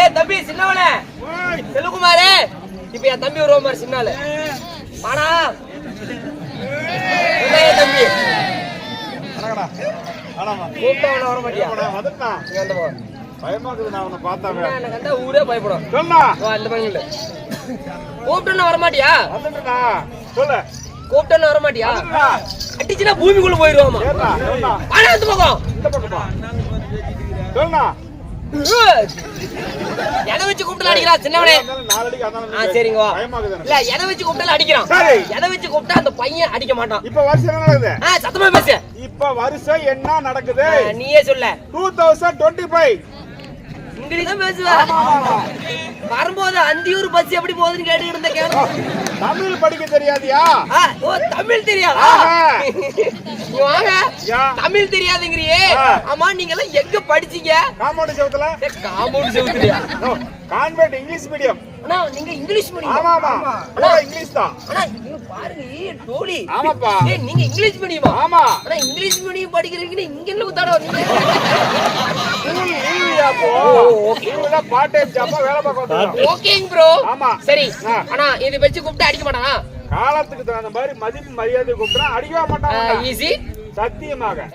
ஏய் தம்பி சின்னவனே. செல்லுகுமாரே இப்ப என் தம்பி வருவா மாதிரி சின்னாலு என் தம்பி. அடங்கடா. அடமா. கூப்பிட்டா அவன வர மாட்டியா? ஊரே பயப்படும். பக்கம் இல்ல கூப்பிட்டா வர மாட்டியா. சொல்லு. கூப்பிட்டா வர மாட்டியா. அடிச்சுனா பூமிக்குள்ள போயிருவாமா? இந்த பக்கம். எதை வச்சு கூப்பிட்டு அடிக்கிறா சின்னவனே? ஆ. சரிங்க. இல்ல எதை வச்சு கூப்பிட்டாலும் அடிக்கிறான். எதை வச்சு கூப்பிட்டா அந்த பையன் அடிக்க மாட்டான். இப்ப வருஷம் என்ன நடக்குது? ஆ சத்தமா பேசு. இப்ப வருஷம் என்ன நடக்குது? நீயே சொல்ல. Two thousand twenty five English தான் வரும்போது அந்தியூர் பஸ் எப்படி போகுதுன்னு கேட்டுக்கிட்டு இருந்த தமிழ் படிக்க தெரியாதியா? ஓ தமிழ் தெரியாதா? வாங்க. தமிழ் தெரியாதுங்கிறியே. ஆமா நீங்க எல்லாம் எங்க படிச்சீங்க? காம்பவுண்ட் செவத்துல. காம்பவுண்ட் செவுத்துறியா கான்வென்ட் இங்கிலீஷ் மீடியம். அண்ணா நீங்க இங்கிலீஷ் மீடியம். ஆமா ஆமா. பூரா இங்கிலீஷ் தான். அண்ணா இங்க பாருங்க டோலி ஆமாப்பா. ஏய் நீங்க இங்கிலீஷ் மீடியமா? ஆமா. ஆனா இங்கிலீஷ் மீடியம் படிக்கிறீங்கன்னு இங்க என்ன அப்போ லீவுல பார்ட் டைம் ஜாப்பா வேலை பார்க்க வந்துருக்கோம் ஓகேங்க ப்ரோ ஆமா. சரி. அண்ணா இது வச்சு கூப்பிட்டு அடிக்க மாட்டானா? காலத்துக்கு தகுந்த மாதிரி மதிப்பு மரியாதை கூப்பிட்டா அடிக்கவே மாட்டாங்க சத்தியமாக.